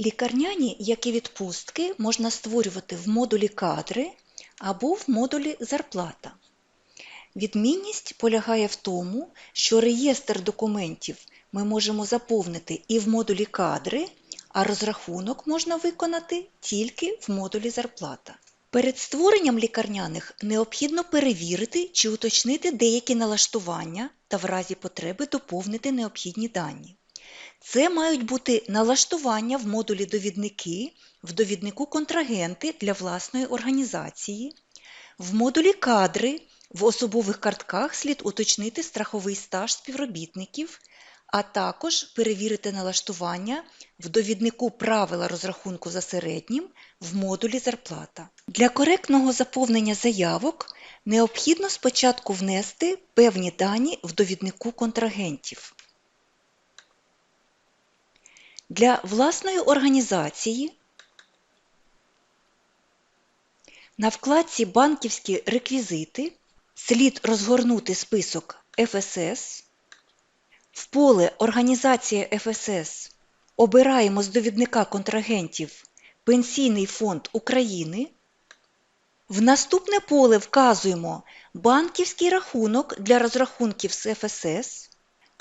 Лікарняні, як і відпустки, можна створювати в модулі кадри або в модулі зарплата. Відмінність полягає в тому, що реєстр документів ми можемо заповнити і в модулі кадри, а розрахунок можна виконати тільки в модулі зарплата. Перед створенням лікарняних необхідно перевірити чи уточнити деякі налаштування та в разі потреби доповнити необхідні дані. Це мають бути налаштування в модулі довідники, в довіднику контрагенти для власної організації, в модулі кадри в особових картках слід уточнити страховий стаж співробітників, а також перевірити налаштування в довіднику правила розрахунку за середнім в модулі зарплата. Для коректного заповнення заявок необхідно спочатку внести певні дані в довіднику контрагентів. Для власної організації на вкладці Банківські реквізити слід розгорнути список ФСС. В поле Організація ФСС обираємо з довідника контрагентів Пенсійний фонд України. В наступне поле вказуємо банківський рахунок для розрахунків з ФСС.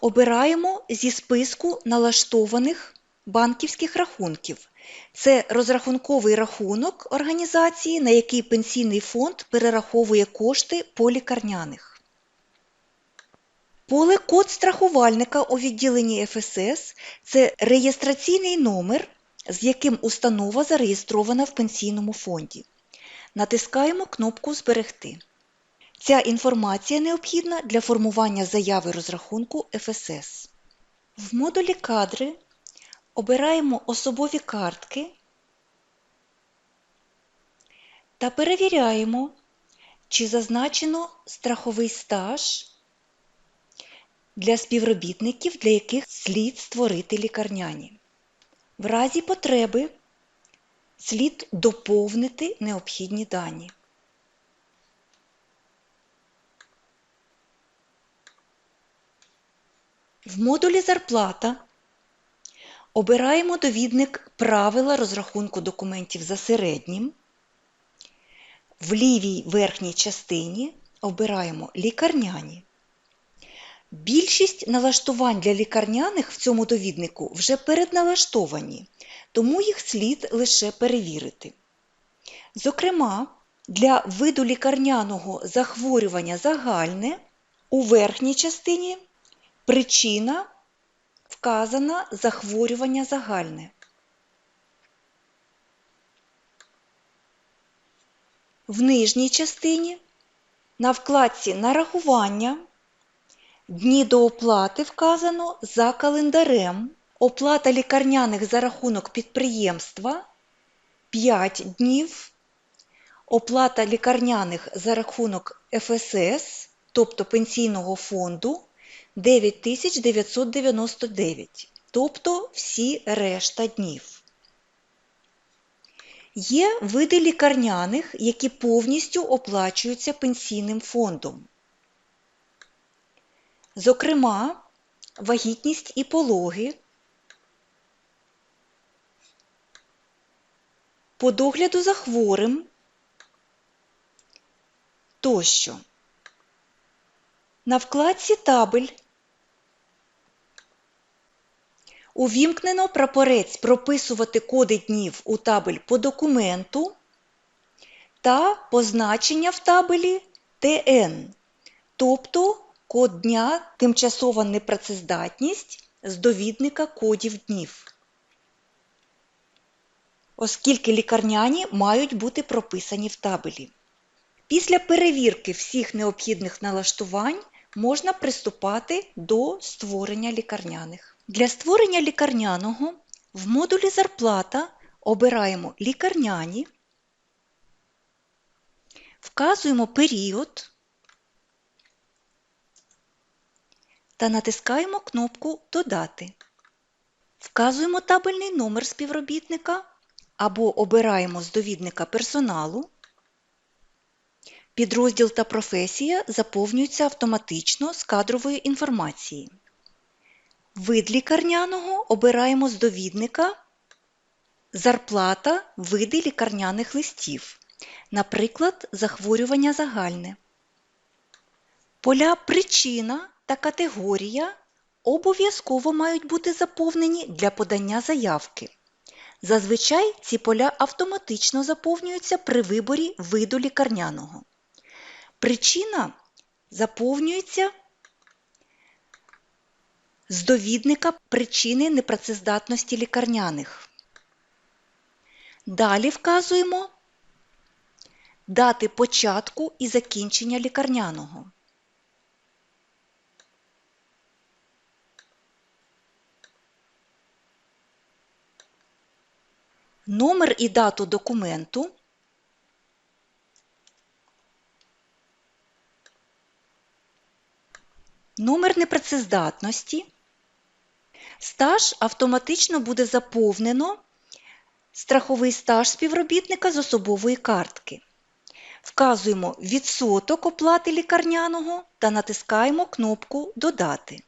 Обираємо зі списку налаштованих банківських рахунків. Це розрахунковий рахунок організації, на який пенсійний фонд перераховує кошти по лікарняних. Поле код страхувальника у відділенні ФСС це реєстраційний номер, з яким установа зареєстрована в пенсійному фонді. Натискаємо кнопку Зберегти. Ця інформація необхідна для формування заяви розрахунку ФСС. В модулі Кадри обираємо особові картки та перевіряємо, чи зазначено страховий стаж для співробітників, для яких слід створити лікарняні. В разі потреби слід доповнити необхідні дані. В модулі Зарплата обираємо довідник Правила розрахунку документів за середнім. В лівій верхній частині обираємо лікарняні. Більшість налаштувань для лікарняних в цьому довіднику вже передналаштовані, тому їх слід лише перевірити. Зокрема, для виду лікарняного захворювання загальне у верхній частині причина вказана захворювання загальне. В нижній частині на вкладці Нарахування дні до оплати вказано за календарем. Оплата лікарняних за рахунок підприємства 5 днів. Оплата лікарняних за рахунок ФСС, тобто пенсійного фонду 9999, тобто всі решта днів. Є види лікарняних, які повністю оплачуються пенсійним фондом. Зокрема, вагітність і пологи, по догляду за хворим тощо. На вкладці Табель увімкнено прапорець прописувати коди днів у табель по документу та позначення в табелі ТН, тобто код дня тимчасова непрацездатність з довідника кодів днів. Оскільки лікарняні мають бути прописані в табелі. Після перевірки всіх необхідних налаштувань можна приступати до створення лікарняних. Для створення лікарняного в модулі Зарплата обираємо лікарняні, вказуємо період та натискаємо кнопку Додати. Вказуємо табельний номер співробітника або обираємо з довідника персоналу. Підрозділ та професія заповнюються автоматично з кадрової інформації. Вид лікарняного обираємо з довідника зарплата, види лікарняних листів, наприклад, захворювання загальне. Поля причина та категорія обов'язково мають бути заповнені для подання заявки. Зазвичай ці поля автоматично заповнюються при виборі виду лікарняного. Причина заповнюється з довідника причини непрацездатності лікарняних. Далі вказуємо дати початку і закінчення лікарняного. Номер і дату документу. Номер непрацездатності. Стаж автоматично буде заповнено страховий стаж співробітника з особової картки. Вказуємо відсоток оплати лікарняного та натискаємо кнопку Додати.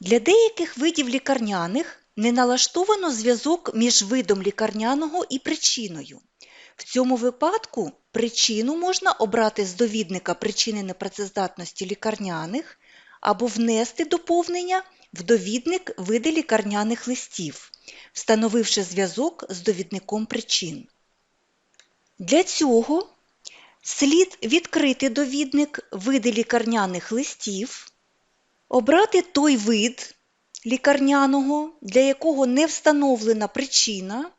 Для деяких видів лікарняних не налаштовано зв'язок між видом лікарняного і причиною. В цьому випадку причину можна обрати з довідника причини непрацездатності лікарняних або внести доповнення в довідник види лікарняних листів, встановивши зв'язок з довідником причин. Для цього слід відкрити довідник види лікарняних листів, обрати той вид лікарняного, для якого не встановлена причина,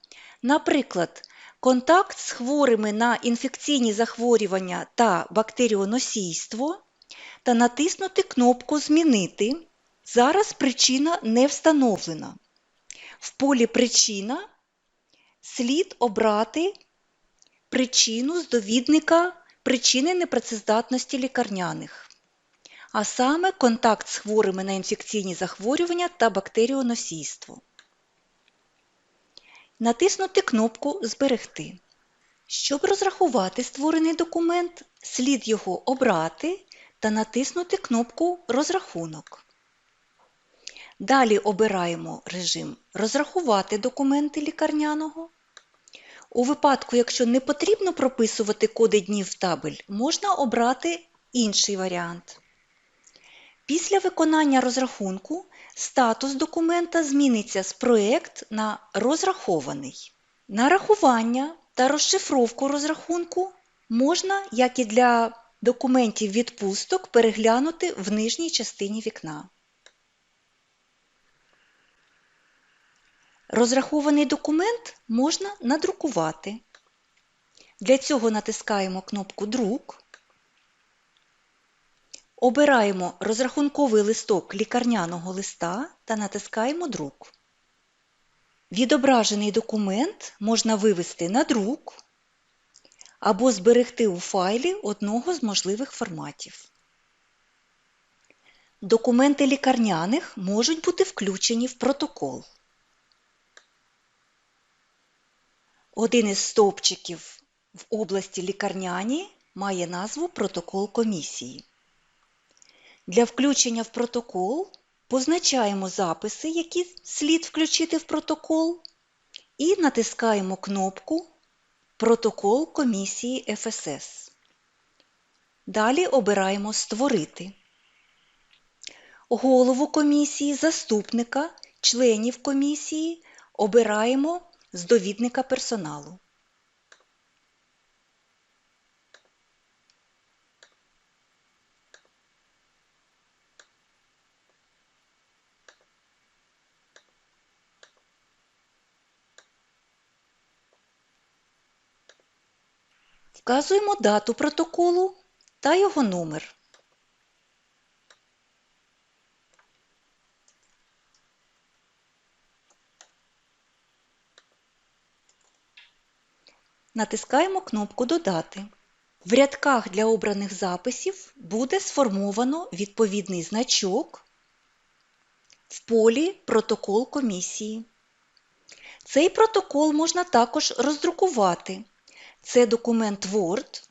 наприклад, контакт з хворими на інфекційні захворювання та бактеріоносійство, та натиснути кнопку Змінити. Зараз причина не встановлена. В полі Причина слід обрати причину з довідника причини непрацездатності лікарняних, а саме контакт з хворими на інфекційні захворювання та бактеріоносійство. Натиснути кнопку Зберегти. Щоб розрахувати створений документ, слід його обрати та натиснути кнопку Розрахунок. Далі обираємо режим Розрахувати документи лікарняного. У випадку, якщо не потрібно прописувати коди днів в табель, можна обрати інший варіант. Після виконання розрахунку статус документа зміниться з проєкт на розрахований. Нарахування та розшифровку розрахунку можна, як і для документів відпусток, переглянути в нижній частині вікна. Розрахований документ можна надрукувати. Для цього натискаємо кнопку Друк, обираємо розрахунковий листок лікарняного листа та натискаємо Друк. Відображений документ можна вивести на друк або зберегти у файлі одного з можливих форматів. Документи лікарняних можуть бути включені в протокол. Один із стовпчиків в області лікарняні має назву Протокол комісії. Для включення в протокол позначаємо записи, які слід включити в протокол, і натискаємо кнопку Протокол комісії ФСС. Далі обираємо Створити. Голову комісії, заступника, членів комісії обираємо з довідника персоналу. Вказуємо дату протоколу та його номер. Натискаємо кнопку Додати. В рядках для обраних записів буде сформовано відповідний значок в полі Протокол комісії. Цей протокол можна також роздрукувати. Це документ Word.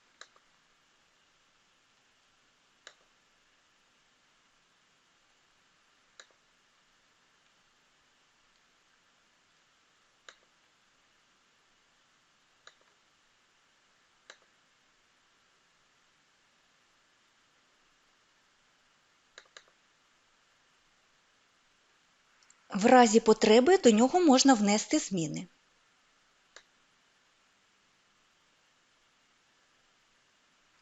В разі потреби до нього можна внести зміни.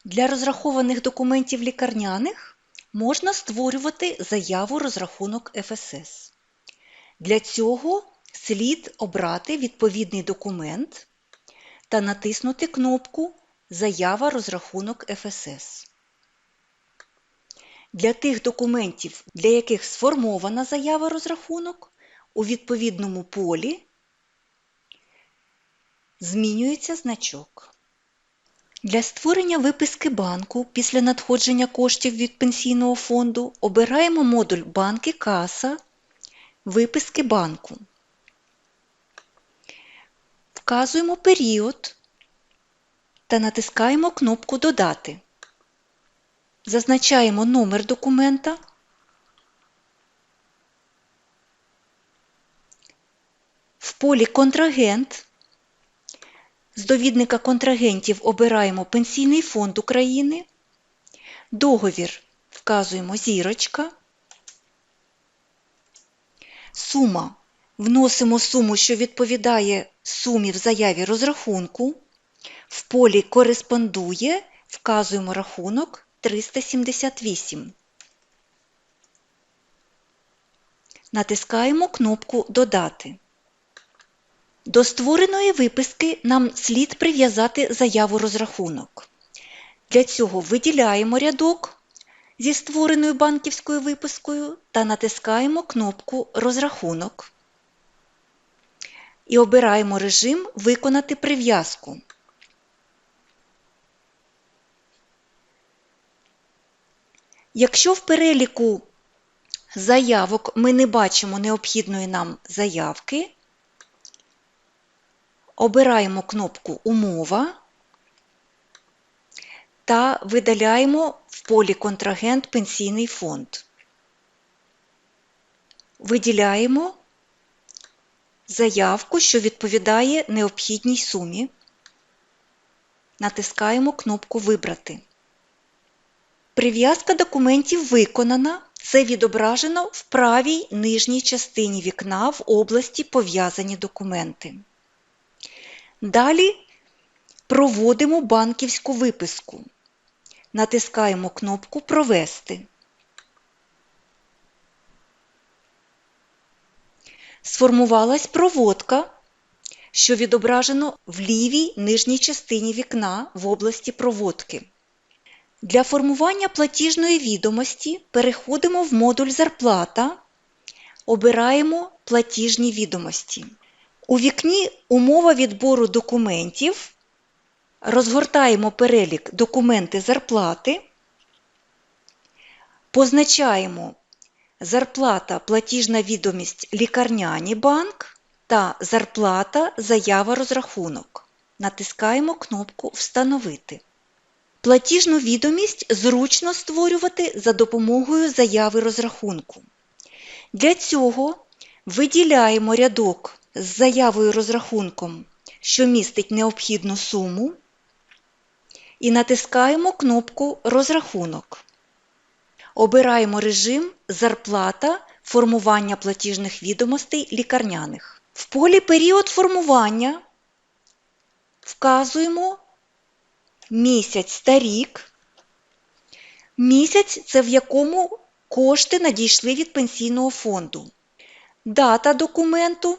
Для розрахованих документів лікарняних можна створювати заяву розрахунок ФСС. Для цього слід обрати відповідний документ та натиснути кнопку Заява розрахунок ФСС. Для тих документів, для яких сформована заява розрахунок, у відповідному полі змінюється значок. Для створення виписки банку після надходження коштів від пенсійного фонду обираємо модуль Банки Каса Виписки банку. Вказуємо період та натискаємо кнопку Додати. Зазначаємо номер документа. В полі Контрагент з довідника контрагентів обираємо Пенсійний фонд України. Договір вказуємо зірочка. Сума. Вносимо суму, що відповідає сумі в заяві розрахунку. В полі Кореспондує вказуємо рахунок 378. Натискаємо кнопку Додати. До створеної виписки нам слід прив'язати заяву розрахунок. Для цього виділяємо рядок зі створеною банківською випискою та натискаємо кнопку Розрахунок і обираємо режим Виконати прив'язку. Якщо в переліку заявок ми не бачимо необхідної нам заявки, обираємо кнопку Умова та видаляємо в полі Контрагент Пенсійний фонд. Виділяємо заявку, що відповідає необхідній сумі. Натискаємо кнопку Вибрати. Прив'язка документів виконана. Це відображено в правій нижній частині вікна в області Пов'язані документи. Далі проводимо банківську виписку. Натискаємо кнопку Провести. Сформувалась проводка, що відображено в лівій нижній частині вікна в області проводки. Для формування платіжної відомості переходимо в модуль Зарплата, обираємо Платіжні відомості. У вікні Умова відбору документів розгортаємо перелік Документи зарплати, позначаємо Зарплата платіжна відомість Лікарняні банк та Зарплата заява розрахунок. Натискаємо кнопку Встановити. Платіжну відомість зручно створювати за допомогою заяви розрахунку. Для цього виділяємо рядок з заявою розрахунком, що містить необхідну суму, і натискаємо кнопку Розрахунок. Обираємо режим Зарплата формування платіжних відомостей лікарняних. В полі Період формування вказуємо місяць та рік. Місяць це в якому кошти надійшли від пенсійного фонду. Дата документу.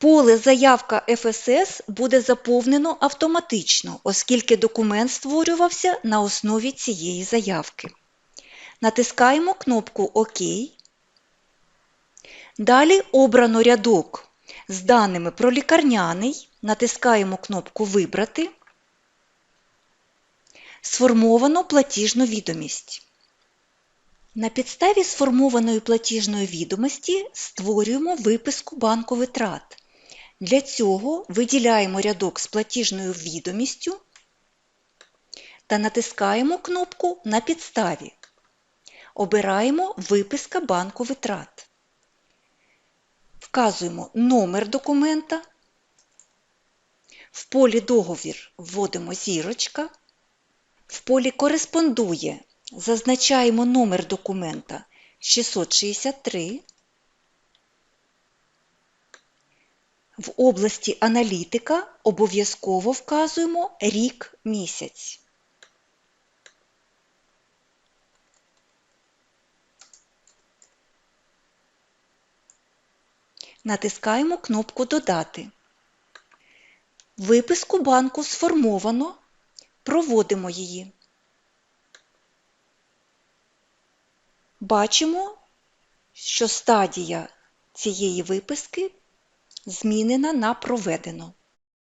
Поле Заявка ФСС буде заповнено автоматично, оскільки документ створювався на основі цієї заявки. Натискаємо кнопку ОК. Далі обрано рядок з даними про лікарняний. Натискаємо кнопку Вибрати. Сформовано платіжну відомість. На підставі сформованої платіжної відомості створюємо виписку банку витрат. Для цього виділяємо рядок з платіжною відомістю та натискаємо кнопку На підставі. Обираємо Виписка банку витрат. Вказуємо номер документа. В полі Договір вводимо зірочка. В полі Кореспондує зазначаємо номер документа 663. В області Аналітика обов'язково вказуємо рік місяць. Натискаємо кнопку Додати. Виписку банку сформовано. Проводимо її. Бачимо, що стадія цієї виписки змінена на проведено.